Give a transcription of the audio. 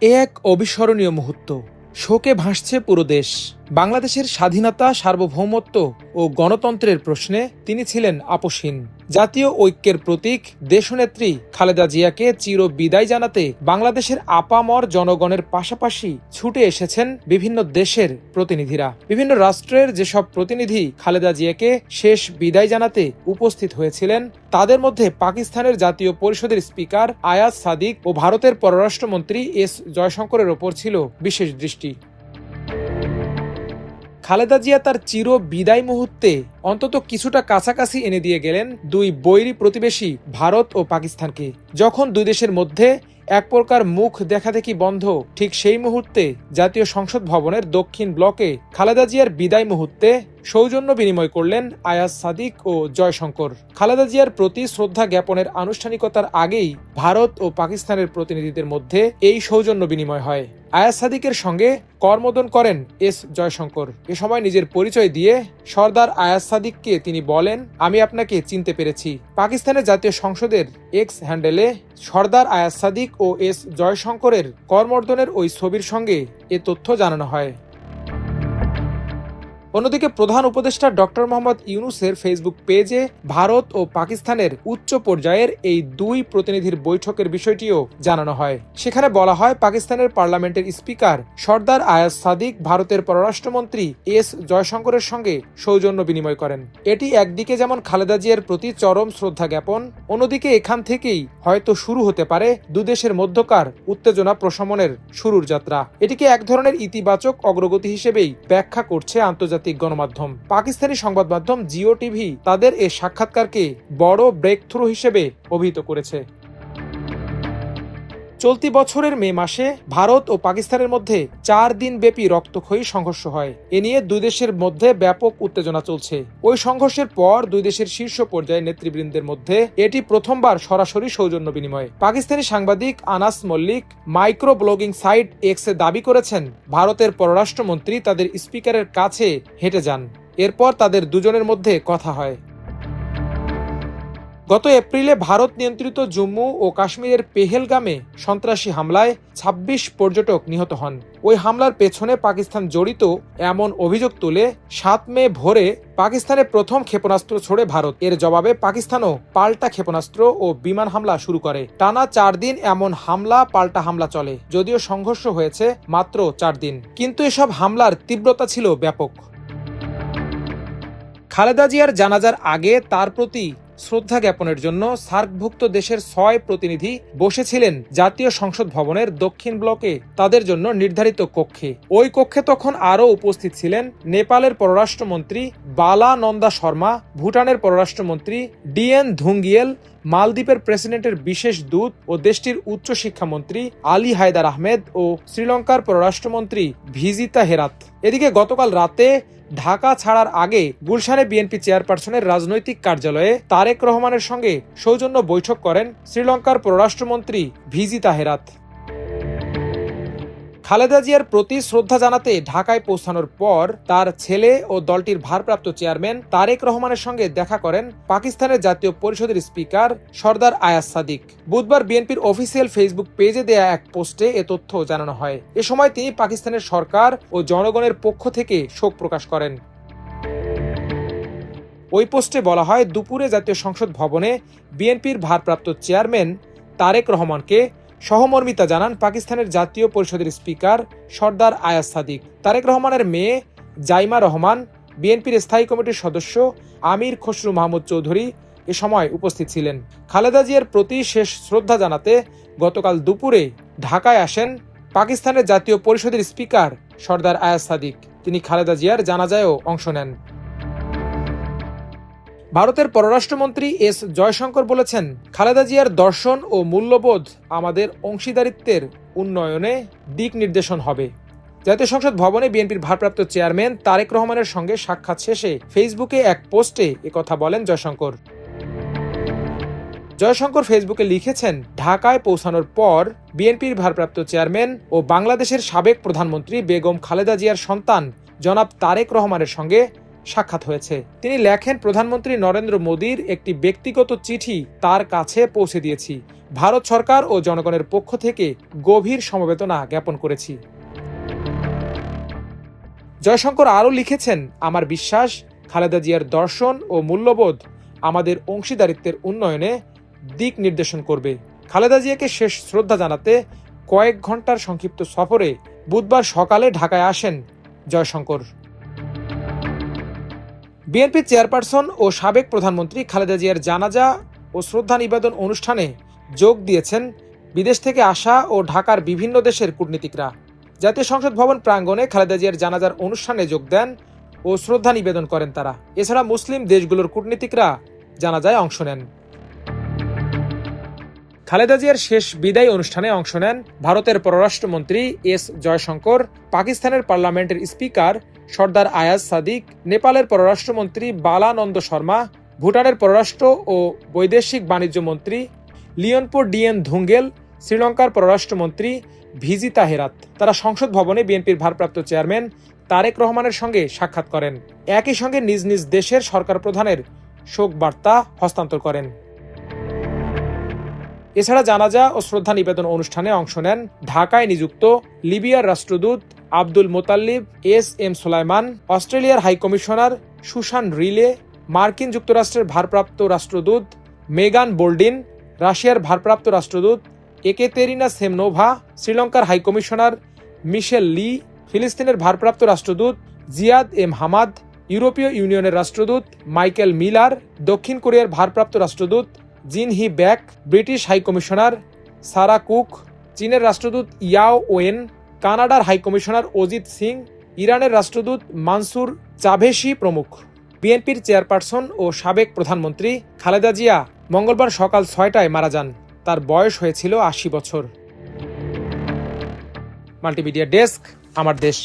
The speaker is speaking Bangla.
এ এক অবিস্মরণীয় মুহূর্ত। শোকে ভাসছে পুরো দেশ। বাংলাদেশের স্বাধীনতা, সার্বভৌমত্ব ও গণতন্ত্রের প্রশ্নে তিনি ছিলেন আপোষহীন। জাতীয় ঐক্যের প্রতীক, দেশনেত্রী খালেদা জিয়াকে চির বিদায় জানাতে বাংলাদেশের আপামর জনগণের পাশাপাশি ছুটে এসেছেন বিভিন্ন দেশের প্রতিনিধিরা। বিভিন্ন রাষ্ট্রের যেসব প্রতিনিধি খালেদা জিয়াকে শেষ বিদায় জানাতে উপস্থিত হয়েছিলেন, তাদের মধ্যে পাকিস্তানের জাতীয় পরিষদের স্পিকার আয়াজ সাদিক ও ভারতের পররাষ্ট্রমন্ত্রী এস জয়শঙ্করের ওপর ছিল বিশেষ দৃষ্টি। খালেদা জিয়া তার চির বিদায় মুহূর্তে অন্তত কিছুটা কাছাকাছি এনে দিয়ে গেলেন দুই বৈরী প্রতিবেশী ভারত ও পাকিস্তানকে। যখন দুই দেশের মধ্যে এক প্রকার মুখ দেখাদেখি বন্ধ, ঠিক সেই মুহূর্তে জাতীয় সংসদ ভবনের দক্ষিণ ব্লকে খালেদা জিয়ার বিদায় মুহূর্তে সৌজন্য বিনিময় করলেন আয়াজ সাদিক ও জয়শঙ্কর। খালেদা জিয়ার প্রতি শ্রদ্ধা জ্ঞাপনের আনুষ্ঠানিকতার আগেই ভারত ও পাকিস্তানের প্রতিনিধিদের মধ্যে এই সৌজন্য বিনিময় হয়। আয়াজ সাদিকের সঙ্গে কর্মদন করেন এস জয়শঙ্কর। এ সময় নিজের পরিচয় দিয়ে সর্দার আয়াজ সাদিককে তিনি বলেন, আমি আপনাকে চিনতে পেরেছি। পাকিস্তানের জাতীয় সংসদের এক্স হ্যান্ডেলে সর্দার আয়াজ সাদিক ও এস জয়শঙ্করের কর্মর্দনের ওই ছবির সঙ্গে এ তথ্য জানানো হয়। অন্যদিকে প্রধান উপদেষ্টা ডক্টর মোহাম্মদ ইউনুসের ফেসবুক পেজে ভারত ও পাকিস্তানের উচ্চ পর্যায়ের এই দুই প্রতিনিধির বৈঠকের বিষয়টিও জানানো হয়। সেখানে বলা হয়, পাকিস্তানের পার্লামেন্টের স্পিকার সর্দার আয়াজ সাদিক ভারতের পররাষ্ট্রমন্ত্রী এস জয়শঙ্করের সঙ্গে সৌজন্য বিনিময় করেন। এটি একদিকে যেমন খালেদা জিয়ার প্রতি চরম শ্রদ্ধা জ্ঞাপন, অন্যদিকে এখান থেকেই হয়তো শুরু হতে পারে দুদেশের মধ্যকার উত্তেজনা প্রশমনের শুরুর যাত্রা। এটিকে এক ধরনের ইতিবাচক অগ্রগতি হিসেবেই ব্যাখ্যা করছে আন্তর্জাতিক আন্তর্জাতিক গণমাধ্যম। পাকিস্তানি সংবাদ মাধ্যম জিও টিভি তাদের এ সাক্ষাৎকারকে বড় ব্রেক থ্রু হিসেবে অভিহিত করেছে। চলতি বছরের মে মাসে ভারত ও পাকিস্তানের মধ্যে চার দিন ব্যাপী রক্তক্ষয়ী সংঘর্ষ হয়। এ নিয়ে দুই দেশের মধ্যে ব্যাপক উত্তেজনা চলছে। ওই সংঘর্ষের পর দুই দেশের শীর্ষ পর্যায়ে নেতৃবৃন্দের মধ্যে এটি প্রথমবার সরাসরি সৌজন্য বিনিময়। পাকিস্তানি সাংবাদিক Anas Mallick micro blogging site এক্সে দাবি করেছেন, ভারতের পররাষ্ট্রমন্ত্রী তাদের স্পিকারের কাছে হেঁটে যান। এরপর তাদের দুজনের মধ্যে কথা হয়। গত এপ্রিলে ভারত নিয়ন্ত্রিত জম্মু ও কাশ্মীরের পেহেলগামে সন্ত্রাসী হামলায় ২৬ পর্যটক নিহত হন। ওই হামলার পেছনে পাকিস্তান জড়িত এমন অভিযোগ তুলে সাত মে ভোরে পাকিস্তানে প্রথম ক্ষেপণাস্ত্র ছোড়ে ভারত। এর জবাবে পাকিস্তানও পাল্টা ক্ষেপণাস্ত্র ও বিমান হামলা শুরু করে। টানা চার দিন এমন হামলা, পাল্টা হামলা চলে, যদিও সংঘর্ষ হয়েছে মাত্র চার দিন। কিন্তু এসব হামলার তীব্রতা ছিল ব্যাপক। খালেদা জিয়ার জানাজার আগে তার প্রতি শ্রদ্ধা জ্ঞাপনের জন্য সার্কভুক্ত দেশের ছয় প্রতিনিধি বসেছিলেন জাতীয় সংসদ ভবনের দক্ষিণ ব্লকে তাদের জন্য নির্ধারিত কক্ষে। ওই কক্ষে তখন আরও উপস্থিত ছিলেন নেপালের পররাষ্ট্রমন্ত্রী বালা নন্দা শর্মা, ভুটানের পররাষ্ট্রমন্ত্রী ডিএন ধুঙ্গিয়েল, মালদ্বীপের প্রেসিডেন্টের বিশেষ দূত ও দেশটির উচ্চ শিক্ষামন্ত্রী আলী হায়দার আহমেদ ও শ্রীলঙ্কার পররাষ্ট্রমন্ত্রী ভিজিতা হেরাত। এদিকে গতকাল রাতে ঢাকা ছাড়ার আগে গুলশানে বিএনপি চেয়ারপারসনের রাজনৈতিক কার্যালয়ে তারেক রহমানের সঙ্গে সৌজন্য বৈঠক করেন শ্রীলঙ্কার পররাষ্ট্রমন্ত্রী ভিজি তাহেরাত। খালেদা জিয়ার প্রতি শ্রদ্ধা জানাতে ঢাকায় পৌঁছানোর পর তার ছেলে ও দলটির ভারপ্রাপ্ত চেয়ারম্যান তারেক রহমানের সঙ্গে দেখা করেন পাকিস্তানের জাতীয় পরিষদের স্পিকার সর্দার আয়াস সাদিক। বুধবার বিএনপির অফিসিয়াল ফেসবুক পেজে দেয়া এক পোস্টে এ তথ্য জানানো হয়। এ সময় তিনি পাকিস্তানের সরকার ও জনগণের পক্ষ থেকে শোক প্রকাশ করেন। ওই পোস্টে বলা হয়, দুপুরে জাতীয় সংসদ ভবনে বিএনপির ভারপ্রাপ্ত চেয়ারম্যান তারেক রহমানকে সহমর্মিতা জানান পাকিস্তানের জাতীয় পরিষদের স্পিকার সর্দার আয়াজ সাদিক, তারেক রহমানের মেয়ে জাইমা রহমান, বিএনপির স্থায়ী কমিটির সদস্য আমির খসরু মাহমুদ চৌধুরী এ সময় উপস্থিত ছিলেন। খালেদা জিয়ার প্রতি শেষ শ্রদ্ধা জানাতে গতকাল দুপুরে ঢাকায় আসেন পাকিস্তানের জাতীয় পরিষদের স্পিকার সর্দার আয়াজ সাদিক। তিনি খালেদা জিয়ার জানাজায়ও অংশ নেন। ভারতের পররাষ্ট্রমন্ত্রী এস জয়শঙ্কর বলেছেন, খালেদা জিয়ার দর্শন ও মূল্যবোধ আমাদের অংশীদারিত্বের উন্নয়নে দিক নির্দেশন হবে। জাতীয় সংসদ ভবনে বিএনপির ভারপ্রাপ্ত চেয়ারম্যান তারেক রহমানের সঙ্গে সাক্ষাৎ শেষে ফেসবুকে এক পোস্টে কথা বলেন জয়শঙ্কর। জয়শঙ্কর ফেসবুকে লিখেছেন, ঢাকায় পৌঁছানোর পর বিএনপির ভারপ্রাপ্ত চেয়ারম্যান ও বাংলাদেশের সাবেক প্রধানমন্ত্রী বেগম খালেদা জিয়ার সন্তান জনাব তারেক রহমানের সঙ্গে সাক্ষাৎ হয়েছে। তিনি লেখেন, প্রধানমন্ত্রী নরেন্দ্র মোদীর একটি ব্যক্তিগত চিঠি তার কাছে পৌঁছে দিয়েছি। ভারত সরকার ও জনগণের পক্ষ থেকে গভীর সমবেদনা জ্ঞাপন করেছি। জয়শঙ্কর আরও লিখেছেন, আমার বিশ্বাস, খালেদা জিয়ার দর্শন ও মূল্যবোধ আমাদের অংশীদারিত্বের উন্নয়নে দিক নির্দেশন করবে। খালেদা জিয়াকে শেষ শ্রদ্ধা জানাতে কয়েক ঘণ্টার সংক্ষিপ্ত সফরে বুধবার সকালে ঢাকায় আসেন জয়শঙ্কর। বিএনপি চেয়ারপারসন ও সাবেক প্রধানমন্ত্রী খালেদা জিয়ার জানাজা ও শ্রদ্ধা নিবেদন অনুষ্ঠানে যোগ দিয়েছেন বিদেশ থেকে আসা ও ঢাকার বিভিন্ন দেশের কূটনীতিকরা। জাতীয় সংসদ ভবন প্রাঙ্গণে খালেদা জিয়ার জানাজার অনুষ্ঠানে যোগ দেন ও শ্রদ্ধা নিবেদন করেন তারা। এছাড়া মুসলিম দেশগুলোর কূটনীতিকরা জানাজায় অংশ নেন। খালেদা জিয়ার শেষ বিদায় অনুষ্ঠানে অংশ নেন ভারতের পররাষ্ট্রমন্ত্রী এস জয়শঙ্কর, পাকিস্তানের পার্লামেন্টের স্পিকার সর্দার আয়াজ সাদিক, নেপালের পররাষ্ট্রমন্ত্রী বালানন্দ শর্মা, ভুটানের পররাষ্ট্র ও বৈদেশিক বাণিজ্য মন্ত্রী লিয়নপো ডিএন ধুঙ্গেল, শ্রীলঙ্কার পররাষ্ট্রমন্ত্রী ভিজি তাহেরাত তারা সংসদ ভবনে বিএনপির ভারপ্রাপ্ত চেয়ারম্যান তারেক রহমানের সঙ্গে সাক্ষাৎ করেন। একই সঙ্গে নিজ নিজ দেশের সরকার প্রধানের শোক বার্তা হস্তান্তর করেন। এছাড়া জানাজা ও শ্রদ্ধা নিবেদন অনুষ্ঠানে অংশ নেন ঢাকায় নিযুক্ত লিবিয়ার রাষ্ট্রদূত Abdul Motalib, S M Solaiman, অস্ট্রেলিয়ার হাইকমিশনার সুশান রিলে, মার্কিন যুক্তরাষ্ট্রের ভারপ্রাপ্ত রাষ্ট্রদূত মেগান বোল্ডিন, রাশিয়ার ভারপ্রাপ্ত রাষ্ট্রদূত একেতেরিনা সেমনোভা, শ্রীলঙ্কার হাইকমিশনার মিশেল লি, ফিলিস্তিনের ভারপ্রাপ্ত রাষ্ট্রদূত জিয়াদ এম হামাদ, ইউরোপীয় ইউনিয়নের রাষ্ট্রদূত মাইকেল মিলার, দক্ষিণ কোরিয়ার ভারপ্রাপ্ত রাষ্ট্রদূত Jin Hee Baek, British high commissioner Sarah Cook, চীনের রাষ্ট্রদূত ইয়াও ওয়েন, কানাডার হাইকমিশনার অজিত সিং, ইরানের রাষ্ট্রদূত মানসুর চাভেসি প্রমুখ। বিএনপির চেয়ারপারসন ও সাবেক প্রধানমন্ত্রী খালেদা জিয়া মঙ্গলবার সকাল ছয়টায় মারা যান। তার বয়স হয়েছিল আশি বছর। মাল্টিমিডিয়া ডেস্ক, আমার দেশ।